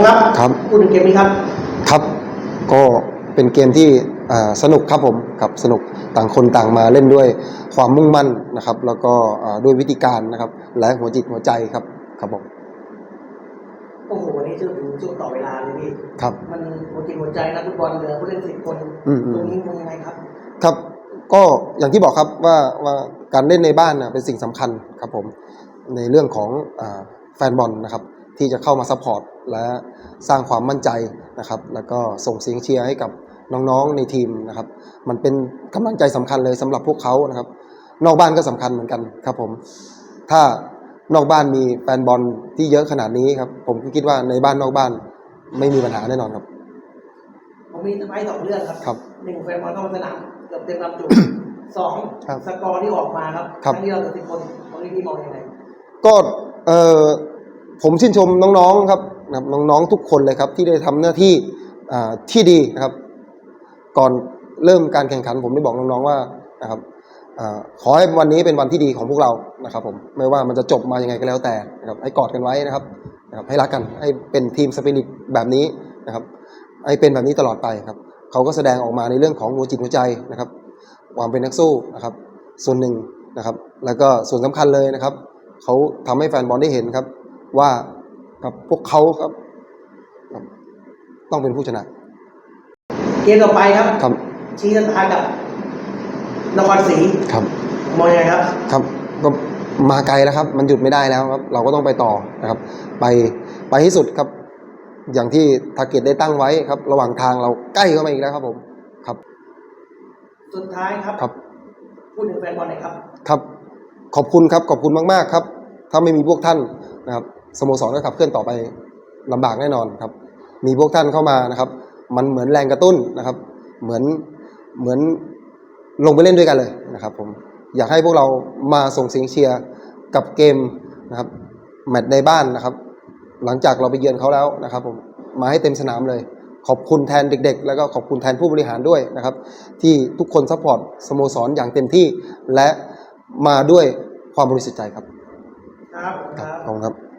งครับครับพูดถึงเกมนี้ครับ ครับ ก็เป็นเกมที่อ่าสนุกครับผมครับสนุกต่างคนต่างมาเล่นด้วยความมุ่งมั่นนะครับ แล้วก็อ่าด้วยวิธีการนะครับ และหัวจิตหัวใจครับครับผมโอ้โหวันนี้ช่วงถึงช่วงต่อเวลาเลยพี่ครับ มันหัวจิตหัวใจนักฟุตบอลเหลือผู้เล่นสิบคนอืมอืมตรงนี้มันยังไงครับ ครับก็อย่างที่บอกครับว่าว่าการเล่นในบ้านนะเป็นสิ่งสำคัญครับผมในเรื่องของอาแฟนบอลนะครับ ที่จะเข้ามาซัพพอร์ตและสร้างความมั่นใจนะครับ แล้วก็ส่งเสียงเชียร์ให้กับน้องๆในทีมนะครับ มันเป็นกำลังใจสำคัญเลยสำหรับพวกเขานะครับ นอกบ้านก็สำคัญเหมือนกันครับผม ถ้านอกบ้านมีแฟนบอลที่เยอะขนาดนี้ครับ ผมก็คิดว่าในบ้านนอกบ้านไม่มีปัญหาแน่นอนครับ ผมมีสไปสองเรื่องครับครับหนึ่งแฟนบอลเข้ามาสนามเกือบเต็มลำจุสองครับสกอร์ที่ออกมาครับครับทั้งที่เราเหลือสิบคนตรงนี้พี่มองยังไงก็เออ ผมชื่นชมน้องๆครับนะครับน้องๆทุกคนเลยครับที่ได้ทำหน้าที่ที่ดีนะครับ ก่อนเริ่มการแข่งขัน ผมได้บอกน้องๆว่านะครับอขอให้วันนี้เป็นวันที่ดีของพวกเรานะครับ ผมไม่ว่ามันจะจบมายังไงก็แล้วแต่นะครับให้กอดกันไว้นะครับนะครับให้รักกันให้เป็นทีมสปิริตแบบนี้นะครับให้เป็นแบบนี้ตลอดไปครับเขาก็แสดงออกมาในเรื่องของหัวจิตหัวใจนะครับความเป็นนักสู้นะครับ ส่วนหนึ่งนะครับ แล้วก็ส่วนสำคัญเลยนะครับเขาทำให้แฟนบอลได้เห็นครับ ว่ากับพวกเขาครับครับ ต้องเป็นผู้ชนะ เกมต่อไปครับครับชี้ชะตากับนครศรีครับมองยังไงครับ ครับก็มาไกลแล้วครับ มันหยุดไม่ได้แล้วครับ เราก็ต้องไปต่อนะครับ ไปไปให้สุดครับ อย่างที่ทาร์เก็ตได้ตั้งไว้ครับ ระหว่างทางเราใกล้เข้ามาอีกแล้วครับผมครับ สุดท้ายครับครับพูดถึงแฟนบอลหน่อยครับ ครับ ขอบคุณครับขอบคุณมาก ๆ ครับ ถ้าไม่มีพวกท่านนะครับ สโมสรก็ขับเคลื่อนต่อไปลำบากแน่นอนครับ มีพวกท่านเข้ามานะครับ มันเหมือนแรงกระตุ้นนะครับ เหมือนเหมือนลงไปเล่นด้วยกันเลยนะครับ ผมอยากให้พวกเรามาส่งเสียงเชียร์กับเกมนะครับแมตช์ในบ้านนะครับ หลังจากเราไปเยือนเขาแล้วนะครับ ผมมาให้เต็มสนามเลย ขอบคุณแทนเด็ก ๆ แล้วก็ขอบคุณแทนผู้บริหารด้วยนะครับ ที่ทุกคนซัพพอร์ตสโมสรอย่างเต็มที่และมาด้วยความบริสุทธิ์ใจครับ ครับครับขอบคุณครับ